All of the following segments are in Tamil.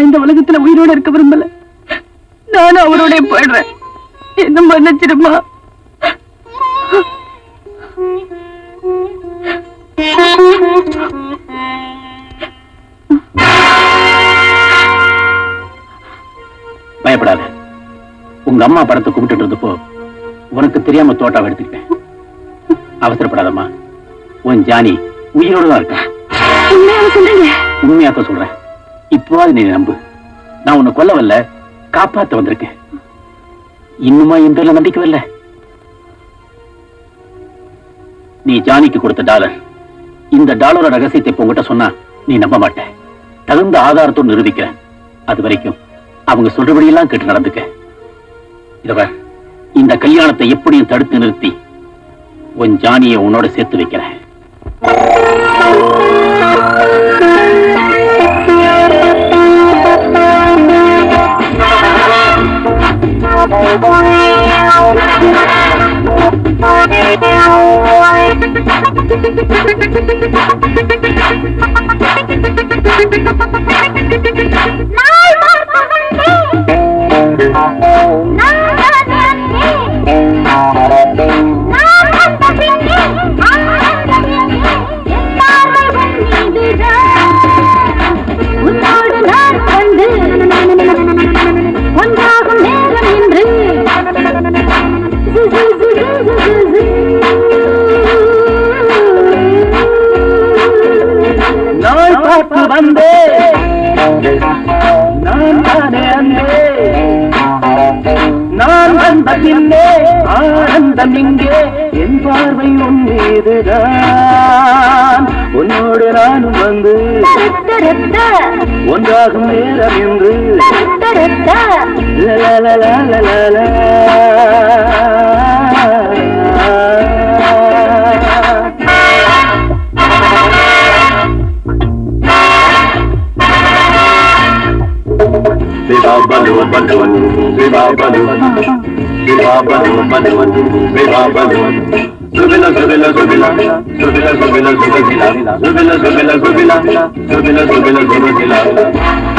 நான் இந்த உலகத்துல உயிரோட இருக்க விரும்பல. நானும் அவரோட போயிடுறேன். என்ன மன்னிச்சிடுமா? பயப்படாத. உங்க அம்மா படத்தை கும்பிட்டு இருந்தப்போ உனக்கு தெரியாம தோட்டாவை எடுத்துக்கிட்டேன். அவசரப்படாதம்மா. உன் ஜானி உயிரோட தான் இருக்கா? உண்மையாக சொல்றீங்க? உண்மையா தான் சொல்றேன். இப்போவாது நீ நம்பு. நான் உன்னை கொல்ல வரல காப்பாத்த வந்திருக்கேன். இன்னுமா என் பேர்ல நம்பிக்கை வரல? நீ ஜானிக்கு கொடுத்த டாலர். இந்த டாலரோட ரகசியத்தை உங்ககிட்ட சொன்னா நீ நம்ப மாட்ட. தகுந்த ஆதாரத்தோடு நிரூபிக்கிறேன். அது வரைக்கும் அவங்க சொல்றபடியெல்லாம் கேட்டு நடந்துக்க. இத இந்த கல்யாணத்தை எப்படியும் தடுத்து நிறுத்தி உன் ஜானியை உன்னோட சேர்த்து வைக்கிறேன். Thank you. வந்தேன் நான் தானே அன்பே. நான் வந்த பின்னே ஆனந்தம் இங்கே. என் பார்வை உன் மீதுதான். உன்னோடு நானும் வந்து ஒன்றாகும் நேரம் என்று. Bandhuman, Viva Bandhuman, Viva Bandhuman, Viva Bandhuman, Viva Bandhuman, Zubila Zubila Zubila, Zubila Zubila Zubila, Zubila Zubila Zubila, Zubila Zubila Zubila.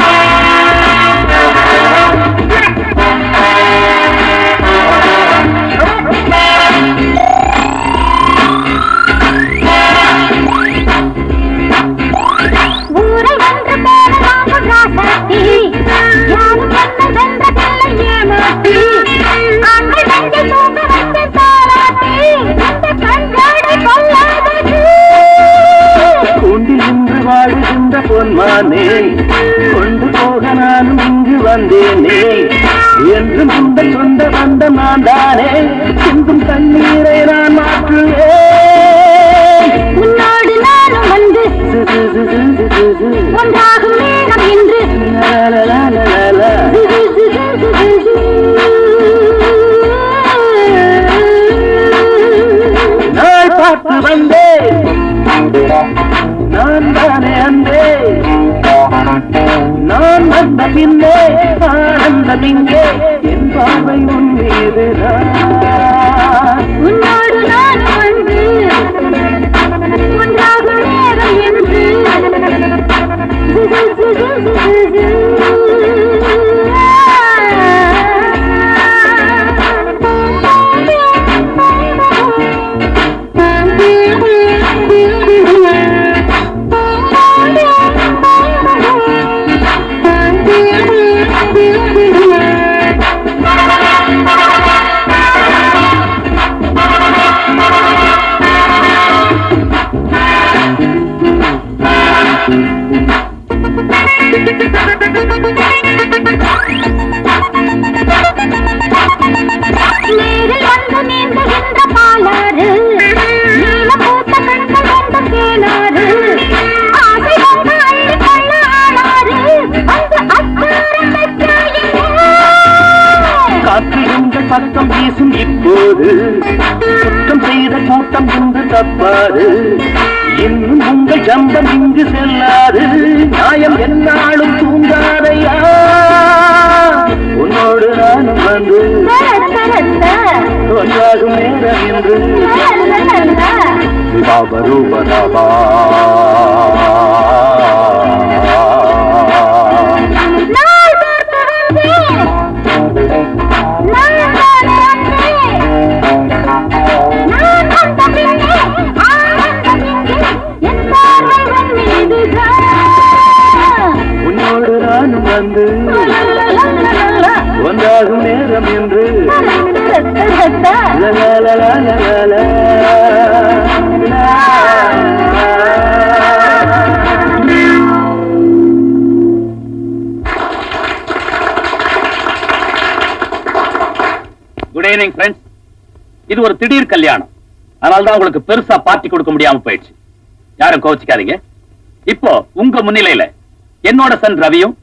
வந்தேனே. என்று முந்த சொந்த வந்த நான் தானே. சிந்தும் தண்ணீரை நான் மாற்றுவேன். உன்னோடு நானும் வந்து ஒன்றாகும் நேரம் என்று. லலலலலலா. நாள் பார்த்து வந்தேன். நான் தானே அன்பே நான் வந்த பின்னே ஆனந்த பின்னே என் பார்வை உன் மீதுதான். உன்னோடு நான் வந்து ஒன்றாக நேரம் என்று. வீசும் இப்போது. குற்றம் செய்த கூட்டம் இன்று தப்பாது. இன்னும் உங்கள் ஜம்பம் இங்கு செல்லாது. நியாயம் என்னாலும் தூங்காதையா? உன்னோடு நானும் வந்து ஒன்றாகும் நேரம் என்று விவாபரூபரபா ஒன்றாகும் நேரம் என்று. குட் ஈவினிங் ஃப்ரெண்ட்ஸ் இது ஒரு திடீர் கல்யாணம். அதனால தான் உங்களுக்கு பெருசா பார்ட்டி கொடுக்க முடியாம போயிடுச்சு. யாரும் கோச்சிக்காதீங்க இப்போ உங்க முன்னிலையில என்னோட சன் ரவியும்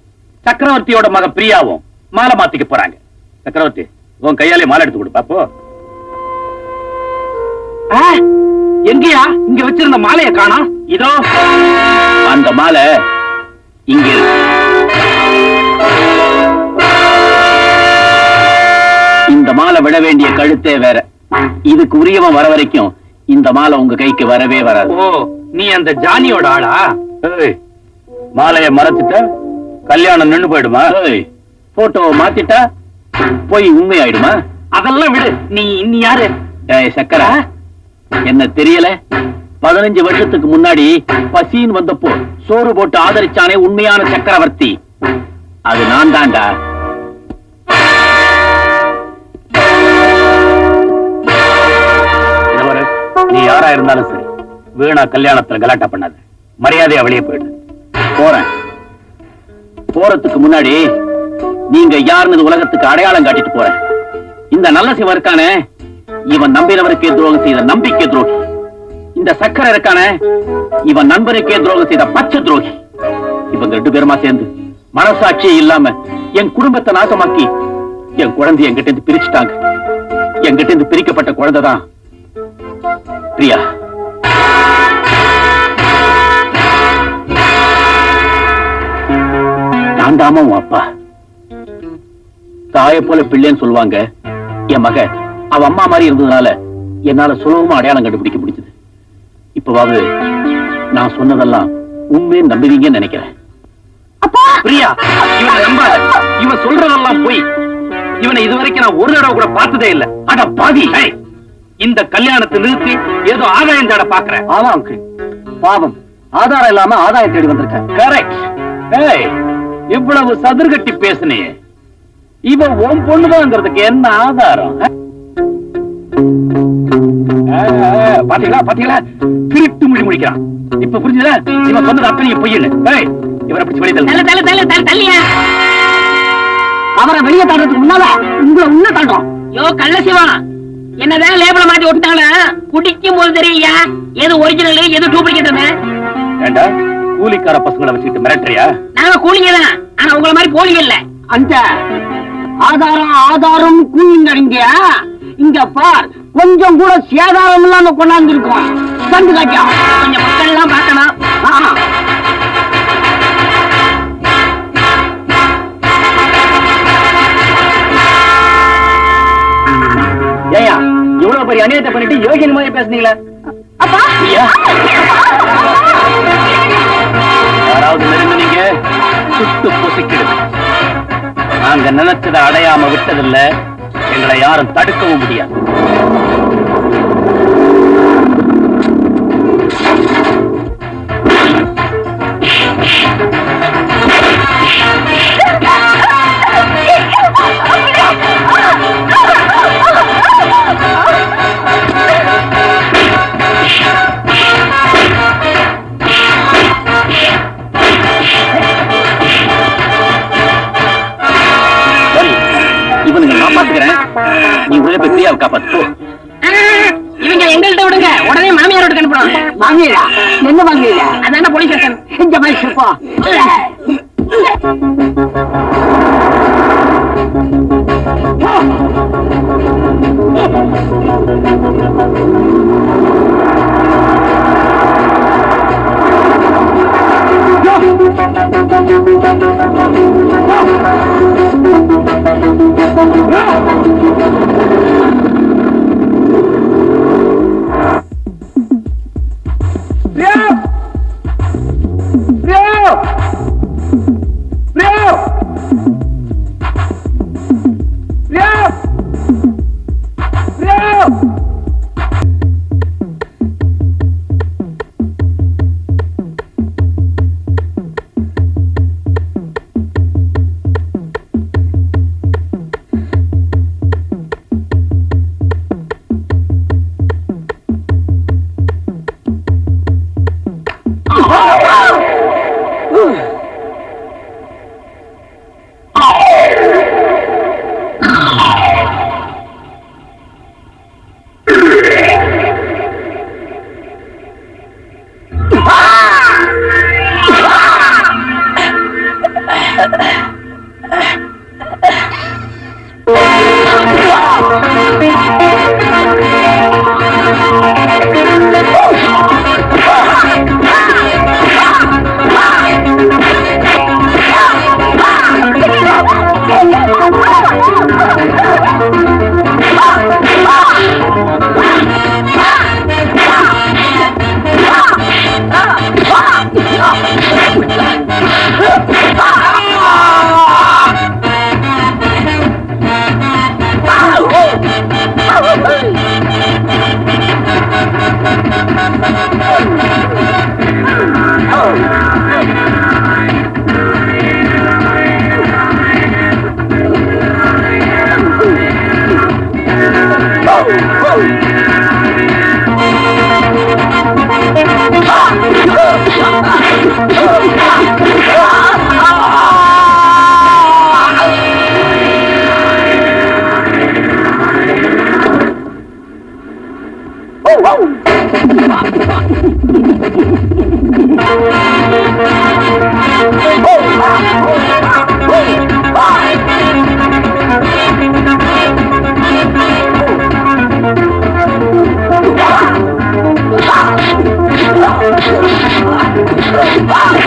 சக்கரவர்த்தியோட மக பிரியாவும் மாலை மாத்திக்க போறாங்க. சக்கரவர்த்தி உன் கையாலே மாலை எடுத்து கொடு பாப்போ எங்கயா? இங்க வச்சிருந்த மாலையை காணா. இதோ. அந்த மாலை இங்க. இந்த மாலை விட வேண்டிய கழுத்தே வேற. இதுக்கு உரியவன் வர வரைக்கும் இந்த மாலை உங்க கைக்கு வரவே வராது. ஓ நீ அந்த ஜானியோட ஆளா? மாலைய மறைச்சிட்ட கல்யாணம் நின்னு போயிடுமா? போட்டோவை மாத்திட்டா போய் உண்மை ஆயிடுமா அதெல்லாம் விடு. நீ நீ யாரு? சக்கரா. என்ன தெரியல? பதினஞ்சு வருஷத்துக்கு முன்னாடி பசின்னு வந்தப்போ சோறு போட்டு ஆதரிச்சானே உண்மையான சக்கரவர்த்தி. அது நான் பாரு, நீ யாரா இருந்தாலும் சரி வீணா கல்யாணத்துல கலாட்டா பண்ணாத. மரியாதையா வெளியே போயிடு. போறேன். போறதுக்கு முன்னாடி நீங்க யாருன்னு உலகத்துக்கு அடையாளம் காட்டிட்டு போறேன் இந்த நல்ல சிவன் இருக்கானே இவன் நம்பினவருக்கே துரோகம் செய்த நம்பிக்கை துரோகி. இந்த சக்கரை இருக்கானே இவன் நண்பருக்கே துரோகம் செய்த பச்சை துரோகி. இவங்க ரெண்டு பேருமா சேர்ந்து மனசாட்சியே இல்லாம என் குடும்பத்தை நாசமாக்கி என் குழந்தை என்கிட்ட இருந்து பிரிச்சுட்டாங்க. என்கிட்ட இருந்து பிரிக்கப்பட்ட குழந்தை தான் பிரியா. நான் தாமா உன் அப்பா. தாயை போல பிள்ளைன்னு சொல்லுவாங்க. என் மக அவ அம்மா மாதிரி இருந்ததுனால என்னால சுலபமா அடையாளம் கண்டுபிடிக்க முடிஞ்சது. இப்பவாவது நான் சொன்னதெல்லாம் உண்மையை நம்புவீங்கன்னு நினைக்கிறேன். பிரியா இவனை நம்பாத. இவன் சொல்றதெல்லாம் போய். இவனை இதுவரைக்கும் நான் ஒரு தடவை கூட பார்த்ததே இல்ல. அட பாதி இந்த கல்யாணத்தை நிறுத்தி ஏதோ ஆதாயம் தேட பாக்குறேன் ஆமா அங்கிள் பாவம். ஆதாரம் இல்லாம ஆதாயம் தேடி வந்திருக்க. கரெக்ட் இவ்வளவு சதுர்கட்டி பேசுனியே. இவ உன் பொண்ணுதாங்கிறதுக்கு என்ன ஆதாரம்? பாத்தீங்களா பாத்தீங்களா? திருட்டு மொழி முடிக்கிறான் இப்ப புரிஞ்சுதா? இவன் சொன்னது அத்தனையும் பொய்யன்னு இவரை பிடிச்சு வெளியே தள்ளு. அவரை வெளியே தள்ளுறதுக்கு முன்னால உங்களை உள்ள தள்ளுறோம் யோ கள்ள சிவா என்னதான் லேபிள மாத்தி விட்டாலும் குடிக்கும் போது தெரியா எது ஒரிஜினல் எது டூப்ளிகேட்னு ஏண்டா கூலிக்கார பசங்களை வச்சுக்கிட்டு மிரட்டுறியா? நாங்க கூலிங்க தான். ஆனா உங்கள மாதிரி போலிங்க இல்ல. அந்த ஆதாரம் ஆதாரம் கூலிங்க இங்க பார் கொஞ்சம் கூட சேதாரம் இல்லாம கொண்டாந்து இருக்கோம் கண்டு காட்டியா? கொஞ்சம் மக்கள் எல்லாம் பார்க்கணும். ஏயா இவ்வளவு பெரிய அநியாயத்தை பண்ணிட்டு யோகியன் மாதிரி பேசுனீங்களா? அப்பா. யாராவது நெருங்குனீங்க? சுட்டு பொசுக்கிடுது நாங்க நினைச்சதை அடையாம விட்டதில்ல. எங்களை யாரும் தடுக்கவும் முடியாது. குளிக்கணும் இந்த வயசுப்பா Yeah!